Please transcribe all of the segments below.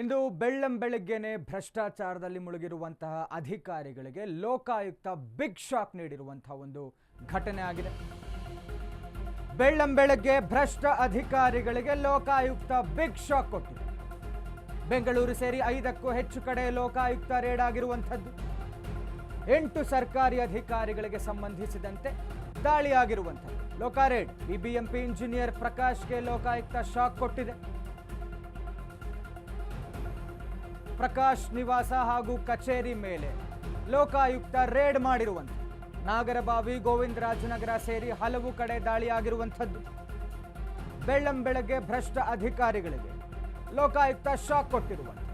ಇಂದು ಬೆಳ್ಳಂ ಬೆಳಗ್ಗೆನೆ ಭ್ರಷ್ಟಾಚಾರದಲ್ಲಿ ಮುಳುಗಿರುವಂತಹ ಅಧಿಕಾರಿಗಳಿಗೆ Lokayukta big shock ನೀಡಿರುವಂತಹ ಒಂದು ಘಟನೆ ಆಗಿದೆ. ಬೆಳ್ಳಂ ಬೆಳಗ್ಗೆ ಭ್ರಷ್ಟ ಅಧಿಕಾರಿಗಳಿಗೆ ಲೋಕಾಯುಕ್ತ ಬಿಗ್ ಶಾಕ್ ಕೊಟ್ಟಿದೆ. ಬೆಂಗಳೂರು ಸೇರಿ ಐದಕ್ಕೂ ಹೆಚ್ಚು ಕಡೆ ಲೋಕಾಯುಕ್ತ ರೇಡ್ ಆಗಿರುವಂಥದ್ದು. ಎಂಟು ಸರ್ಕಾರಿ ಅಧಿಕಾರಿಗಳಿಗೆ ಸಂಬಂಧಿಸಿದಂತೆ ದಾಳಿಯಾಗಿರುವಂಥದ್ದು. ಲೋಕಾರೇಡ್ ಬಿಬಿಎಂಪಿ ಇಂಜಿನಿಯರ್ ಪ್ರಕಾಶ್ಗೆ ಲೋಕಾಯುಕ್ತ ಶಾಕ್ ಕೊಟ್ಟಿದೆ. ಪ್ರಕಾಶ್ ನಿವಾಸ ಹಾಗೂ ಕಚೇರಿ ಮೇಲೆ ಲೋಕಾಯುಕ್ತ ರೇಡ್ ಮಾಡಿರುವಂತೆ. ನಾಗರಬಾವಿ, ಗೋವಿಂದರಾಜನಗರ ಸೇರಿ ಹಲವು ಕಡೆ ದಾಳಿಯಾಗಿರುವಂಥದ್ದು. ಬೆಳ್ಳಂ ಬೆಳಗ್ಗೆ ಭ್ರಷ್ಟ ಅಧಿಕಾರಿಗಳಿಗೆ ಲೋಕಾಯುಕ್ತ ಶಾಕ್ ಕೊಟ್ಟಿರುವಂತೆ.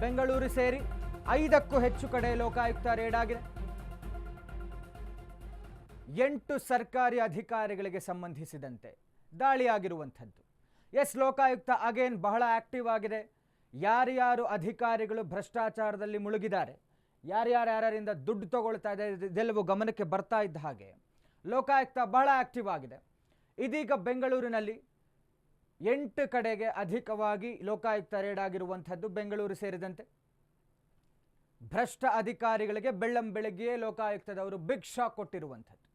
ಬೆಂಗಳೂರು ಸೇರಿ ಐದಕ್ಕೂ ಹೆಚ್ಚು ಕಡೆ ಲೋಕಾಯುಕ್ತ ರೇಡ್ ಆಗಿದೆ. ಎಂಟು ಸರ್ಕಾರಿ ಅಧಿಕಾರಿಗಳಿಗೆ ಸಂಬಂಧಿಸಿದಂತೆ ದಾಳಿಯಾಗಿರುವಂಥದ್ದು. ಎಸ್ ಲೋಕಾಯುಕ್ತ ಅಗೇನ್ ಬಹಳ ಆಕ್ಟಿವ್ ಆಗಿದೆ. ಯಾರ್ಯಾರು ಅಧಿಕಾರಿಗಳು ಭ್ರಷ್ಟಾಚಾರದಲ್ಲಿ ಮುಳುಗಿದ್ದಾರೆ ಯಾರ್ಯಾರು ಯಾರ್ಯಾರಿಂದ ದುಡ್ಡು ತಗೊಳ್ತಾ ಇದೆ, ಇದು- ಇದೆಲ್ಲವೂ ಗಮನಕ್ಕೆ ಬರ್ತಾ ಇದ್ದ ಹಾಗೆ ಲೋಕಾಯುಕ್ತ ಬಹಳ ಆಕ್ಟಿವ್ ಆಗಿದೆ. ಇದೀಗ ಬೆಂಗಳೂರಿನಲ್ಲಿ ಎಂಟು ಕಡೆಗೆ ಅಧಿಕವಾಗಿ ಲೋಕಾಯುಕ್ತ ರೇಡ್ ಆಗಿರುವಂಥದ್ದು ಬೆಂಗಳೂರು ಸೇರಿದಂತೆ. ಭ್ರಷ್ಟ ಅಧಿಕಾರಿಗಳಿಗೆ ಬೆಳ್ಳಂ ಬೆಳಗ್ಗೆಯೇ ಲೋಕಾಯುಕ್ತದವರು ಬಿಗ್ ಶಾಕ್ ಕೊಟ್ಟಿರುವಂಥದ್ದು.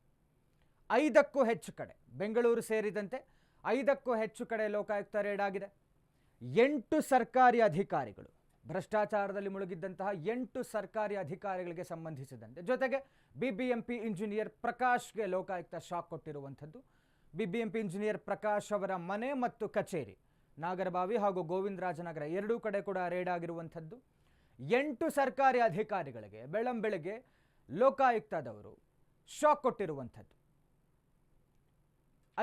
ಐದಕ್ಕೂ ಹೆಚ್ಚು ಕಡೆ, ಬೆಂಗಳೂರು ಸೇರಿದಂತೆ ಐದಕ್ಕೂ ಹೆಚ್ಚು ಕಡೆ ಲೋಕಾಯುಕ್ತ ರೇಡ್ ಆಗಿದೆ. ಎಂಟು ಸರ್ಕಾರಿ ಅಧಿಕಾರಿಗಳು. ಭ್ರಷ್ಟಾಚಾರದಲ್ಲಿ ಮುಳುಗಿದ್ದಂತಹ ಎಂಟು ಸರ್ಕಾರಿ ಅಧಿಕಾರಿಗಳಿಗೆ ಸಂಬಂಧಿಸಿದಂತೆ. ಜೊತೆಗೆ ಬಿಬಿಎಂಪಿ ಇಂಜಿನಿಯರ್ ಪ್ರಕಾಶ್ಗೆ ಲೋಕಾಯುಕ್ತ ಶಾಕ್ ಕೊಟ್ಟಿರುವಂಥದ್ದು. ಬಿಬಿಎಂಪಿ ಇಂಜಿನಿಯರ್ ಪ್ರಕಾಶ್ ಅವರ ಮನೆ ಮತ್ತು ಕಚೇರಿ, ನಾಗರಬಾವಿ ಹಾಗೂ ಗೋವಿಂದರಾಜನಗರ ಎರಡೂ ಕಡೆ ಕೂಡ ರೇಡ್ ಆಗಿರುವಂಥದ್ದು. ಎಂಟು ಸರ್ಕಾರಿ ಅಧಿಕಾರಿಗಳಿಗೆ ಬೆಳಂಬೆಳಗ್ಗೆ ಲೋಕಾಯುಕ್ತದವರು ಶಾಕ್ ಕೊಟ್ಟಿರುವಂಥದ್ದು.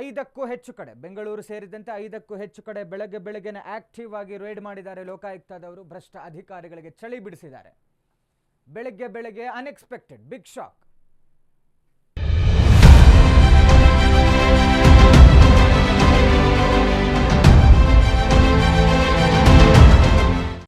ಐದಕ್ಕೂ ಹೆಚ್ಚು ಕಡೆ, ಬೆಂಗಳೂರು ಸೇರಿದಂತೆ ಐದಕ್ಕೂ ಹೆಚ್ಚು ಕಡೆ ಬೆಳಗ್ಗೆ ಬೆಳಗ್ಗೆನೆ ಆಕ್ಟಿವ್ ಆಗಿ ರೇಡ್ ಮಾಡಿದ್ದಾರೆ ಲೋಕಾಯುಕ್ತದವರು. ಭ್ರಷ್ಟ ಅಧಿಕಾರಿಗಳಿಗೆ ಚಳಿ ಬಿಡಿಸಿದ್ದಾರೆ. ಬೆಳಗ್ಗೆ ಬೆಳಗ್ಗೆ ಅನ್ಎಕ್ಸ್ಪೆಕ್ಟೆಡ್ ಬಿಗ್ ಶಾಕ್